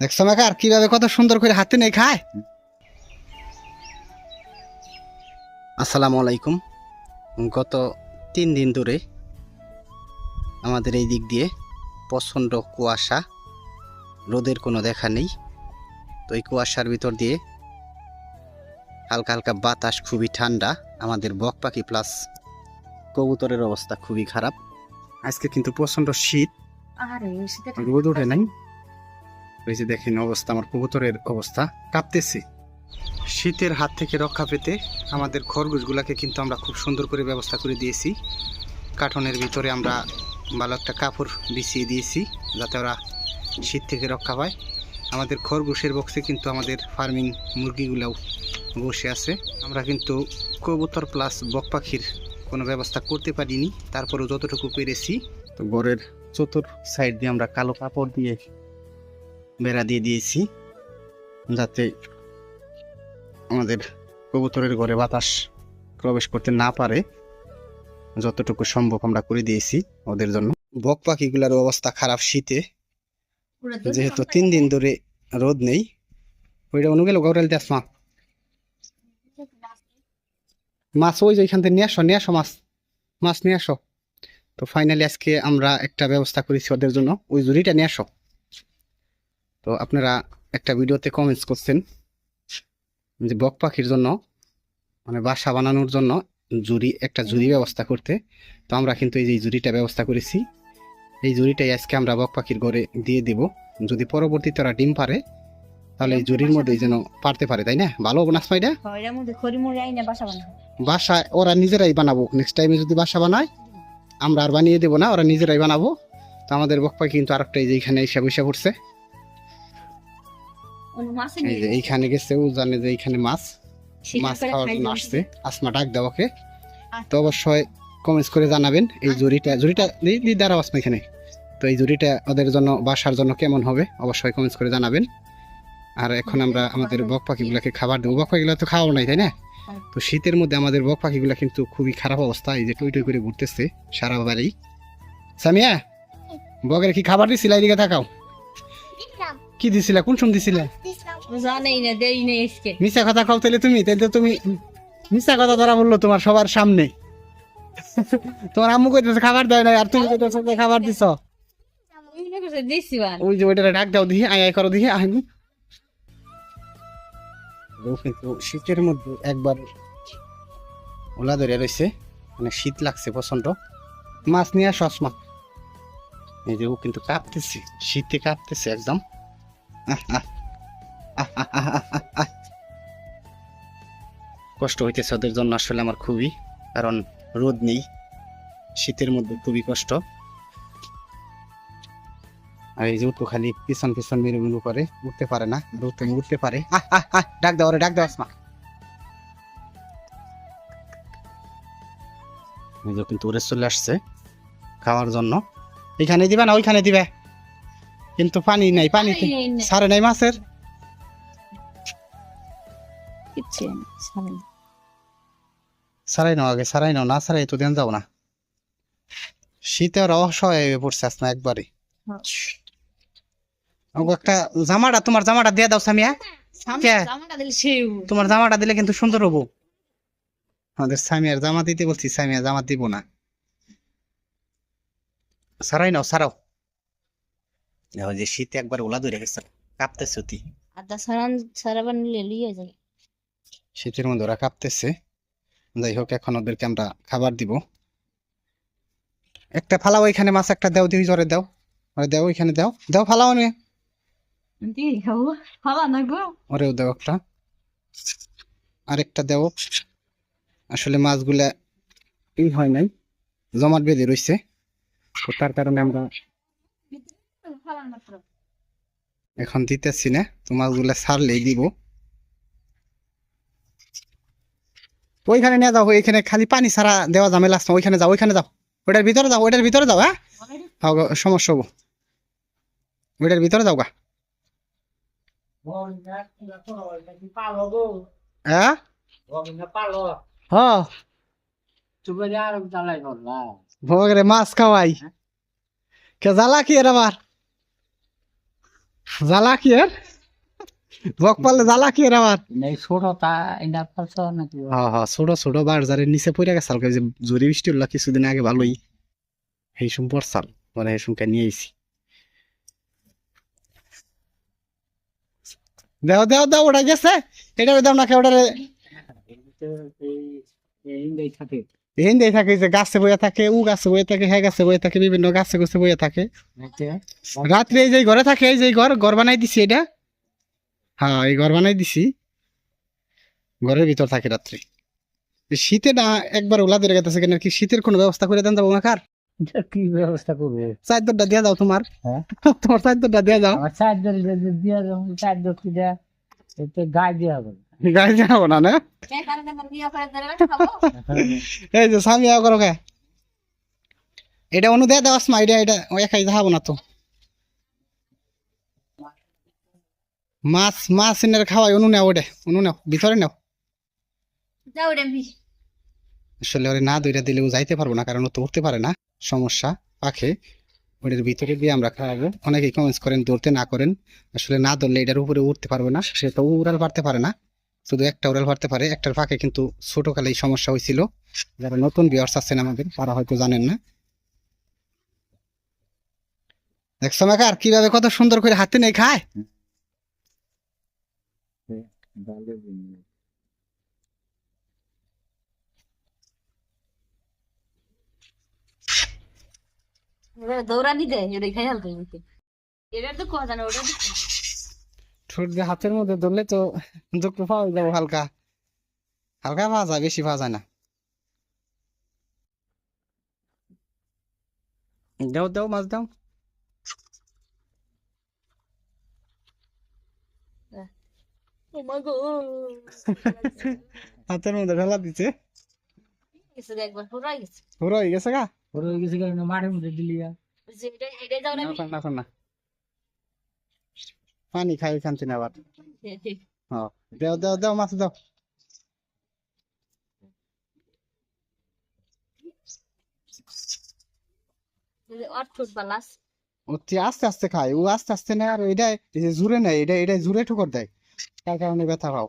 দেখছ মেকার কীভাবে কত সুন্দর করে হাতে নেই খায়? আসসালামু আলাইকুম গত তিন দিন ধরে আমাদের এই দিক দিয়ে প্রচণ্ড কুয়াশা। রোদের কোনো দেখা নেই। তো এই কুয়াশার ভিতর দিয়ে হালকা হালকা বাতাস খুবই ঠান্ডা। আমাদের বক পাখি প্লাস কবুতরের অবস্থা খুবই খারাপ। আজকে কিন্তু প্রচণ্ড শীত। আরে রোদ ওঠে নাই। ওই যে দেখেন অবস্থা, আমার কবুতরের অবস্থা। কাঁপতেছে। শীতের হাত থেকে রক্ষা পেতে আমাদের খরগোশগুলাকে কিন্তু আমরা খুব সুন্দর করে ব্যবস্থা করে দিয়েছি। কার্টনের ভিতরে আমরা ভালো একটা কাপড় বিছিয়ে দিয়েছি, যাতে ওরা শীত থেকে রক্ষা পায়। আমাদের খরগোশের বক্সে কিন্তু আমাদের ফার্মিং মুরগিগুলাও বসে আছে। আমরা কিন্তু কবুতর প্লাস বক পাখির কোনো ব্যবস্থা করতে পারিনি, তারপরেও যতটুকু পেরেছি। তো ঘরের চতুর সাইড দিয়ে আমরা কালো কাপড় দিয়ে বেড়া দিয়ে দিয়েছি যাতে আমাদের কবুতরের ঘরে বাতাস প্রবেশ করতে না পারে। যতটুকু সম্ভব আমরা করে দিয়েছি ওদের জন্য। বক পাখিগুলোর অবস্থা খারাপ শীতে। যেহেতু তিন দিন ধরে রোদ নেই। ওইটা অনুগেল গৌরাল দেশ মা। মাছ ওই যে এখান থেকে নিয়ে আসো নিয়ে আসো মাছ। মাছ নিয়ে আসো। তো ফাইনালি আজকে আমরা একটা ব্যবস্থা করেছি ওদের জন্য। ওই জুড়িটা নিয়ে আসো। তো আপনারা একটা ভিডিওতে কমেন্টস করছেন যে বক পাখির জন্য মানে বাসা বানানোর জন্য জুড়ি একটা জুড়ি ব্যবস্থা করতে। তো আমরা কিন্তু এই যে জুড়িটা ব্যবস্থা করেছি এই জুড়িটাই আজকে আমরা বক পাখির ঘরে দিয়ে দেব। যদি পরবর্তীতে ওরা ডিম পারে তাহলে এই জুড়ির মধ্যেই যেন পারতে পারে তাই না? ভালো হব না স্পাইডা খয়রার মধ্যে খড়ি মুড়ি আইনা বাসা ওরা নিজেরাই বানাবো। নেক্সট টাইমে যদি বাসা বানায় আমরা আর বানিয়ে দেবো না ওরা নিজেরাই বানাবো। তো আমাদের বক পাখি কিন্তু আরেকটা এই যে এখানে এসে বসে পড়ছে। এই যে এইখানে গেছে ও জানে যে এইখানে মাছ মাছ খাওয়ার জন্য আসছে। আসমা ডাক দাও ওকে। তো অবশ্যই কমেন্টস করে জানাবেন এই জুড়িটা জুড়িটা দাঁড়াও আসমা এখানে। তো এই জুড়িটা ওদের জন্য বাসার জন্য কেমন হবে অবশ্যই কমেন্টস করে জানাবেন। আর এখন আমরা আমাদের বক পাখিগুলোকে খাবার দেবো। বক পাখিগুলো তো খাওয়াও নাই তাই না? তো শীতের মধ্যে আমাদের বক পাখিগুলো কিন্তু খুবই খারাপ অবস্থা এই যে টুই টই করে ঘুরতেছে সারা বাড়ি। সামিয়া বকের কি খাবার দিছিলা এদিকে থাকাও কি দিছিলা? কোন সময় দিছিলা? জানেই না দেই নেই আজকে। মিশা কথা খাও তাহলে তুমি তাহলে তো তুমি মিশা কথা ধরা বলল তোমার সবার সামনে। তোমার আম্মু কইতেছে খাবার দেয় না আর তুমি কইতেছো যে খাবার দিছ। ওই যে ওইটা ডাক দাও দিহি আয় আয় করো দিহি আইনি কিন্তু শীতের মধ্যে একবার ওলা ধরে রয়েছে মানে শীত লাগছে প্রচণ্ড মাছ নিয়ে আসো আসমা এই যে ও কিন্তু কাঁপতেছে শীতে কাঁপতেছে একদম। কষ্ট হইতেছে ওদের জন্য আসলে আমার খুবই, কারণ রোদ নেই, শীতের মধ্যে খুবই কষ্ট। আর এই যে উঠো খালি, পিছন পিছন মেরু মেরু করে, উঠতে পারে না উঠতে উঠতে পারে। ডাক দাও ডাক দাও আসমা। কিন্তু উড়ে চলে আসছে খাওয়ার জন্য। এখানে দিবা না, ওইখানে দিবে? কিন্তু পানি নাই পানিতে সারে নাই মাছের। সারাই নাও আগে সারাই নাও না সারাই তো দেন যাও না। শীতে ওরা অসহায় হয়ে পড়ছে আসমা একবারে। একটা জামাটা তোমার জামাটা দিয়ে দাও সামিয়া। তোমার জামাটা দিলে কিন্তু সুন্দর হব। আমাদের সামিয়ার জামা দিতে বলছি সামিয়া জামা দিব না। সারাই নাও সারাও। যে শীতে একবার ওলা ধরে গেছে কাঁপতেছে অতি। আদা সারান যায় শীতের মধ্যে ওরা কাঁপতেছে। যাই হোক এখন ওদেরকে আমরা খাবার দিব। একটা ফালাও এখানে মাছ একটা দাও দিই জ্বরে দাও। ওরে দাও এখানে দাও। দাও ফালাও না। ওরেও দাও একটা। আরেকটা দাও। আসলে মাছগুলা ই হয় নাই জমাট বেঁধে রইছে। তার কারণে আমরা এখন দিতেছি না তো মাছগুলা ছাড়লেই দিব। ওইখানে নিয়ে যাও ওইখানে খালি পানি ছাড়া দেওয়া যাবে না, ওইখানে যাও ওইখানে যাও। ওইটার ভিতরে যাও ওইটার ভিতরে যাও হ্যাঁ? সমস্যা হব। ওইটার ভিতরে যাও গা। হ্যাঁ? হ্যাঁ। ভোগরে মাছ খাওয়াই। কে জ্বালা কি এর আবার? জ্বালা কি এর বক পারলে জ্বালা কি এর আমার এই ছোটটা এটা পারছ নাকি হ্যাঁ হ্যাঁ ছোট ছোট বারজারের নিচে পড়ে গেছে হালকা যে জরি বৃষ্টি হলো কিছুদিন আগে ভালোই এই সুম পড়ছাল মানে এই সুমকে নিয়ে আইছি দেও দেও দেও ওটা গেছে এটা দাও না কে ওটারে এই থাকে থাকে যে গাছে বয়ে থাকে উ গাছে বয়ে থাকে হ্যাঁ গাছে বয়ে থাকে বিভিন্ন গাছে গাছে বয়ে থাকে। রাত্রে এই যে ঘরে থাকে এই যে ঘর ঘর বানাই দিছি এটা। হ্যাঁ এই ঘর বানাই দিছি। ঘরের ভিতর থাকে রাত্রে। শীতে না একবার ওলা ধরে গেছে কেন কি শীতের কোনো ব্যবস্থা করে দেন যাব কার? কি ব্যবস্থা করব? চাদরটা দিয়ে দাও তোমার। হ্যাঁ? তোমার চাদরটা দিয়ে দাও। চার্জার দিয়ে চার্জার কি দেয়া গায়ে দেওয়া হবে। গাড়ি যাব না না? কে কারণে আমার বিয়ে করে ধরে খাব এই যে স্বামী আও করো এটা অনু দিয়ে দাও আসমা এটা এটা ও একাই যাব না তো। মাছ মাছ এনে খাওয়াই অনু নেও ওটা অনু নেও ভিতরে নেও। আসলে ওরে না দইটা দিলেও যাইতে পারব না কারণ ও তো উঠতে পারে না। সমস্যা পাখে। ওটার ভিতরে দিয়ে আমরা খাওয়াবো। অনেকেই কমেন্টস করেন দৌড়তে না করেন। আসলে না ধরলে এটার উপরে উঠতে পারবে না সে তো উড়াল পারতে পারে না। শুধু একটা উড়াল পারতে পারে, একটার ফাঁকে কিন্তু ছোটকালে এই সমস্যা হয়েছিল। যারা নতুন বিয়ার্স আছেন আমাদের, তারা হয়তো জানেন না। দেখছ মেকার, কীভাবে কত সুন্দর করে হাতে নেই খায়? দৌড়ানি দেয় খাই হালকা এটা তো কথা জানে ওটা দিয়ে হাতের মধ্যে ধরলে তো দুঃখ পাওয়া যাব হালকা। হালকা পাওয়া যায় বেশি পাওয়া যায় না। দাও দাও মাছ দাও। ও হাতের মধ্যে ঢালা পুরো হয়ে গেছে। গা? ওরা হয়ে গেছে কারণ মাঠের মধ্যে দিলি না, না। পানি খাই খানছি না আবার হ্যাঁ দাও দাও দাও মাছ দাও। আস্তে আস্তে খায় ও আস্তে আস্তে নেয় আর এটাই জুড়ে নেয় এটা এটাই জুড়ে ঠুকর দেয়। তার কারণে ব্যথা পাও।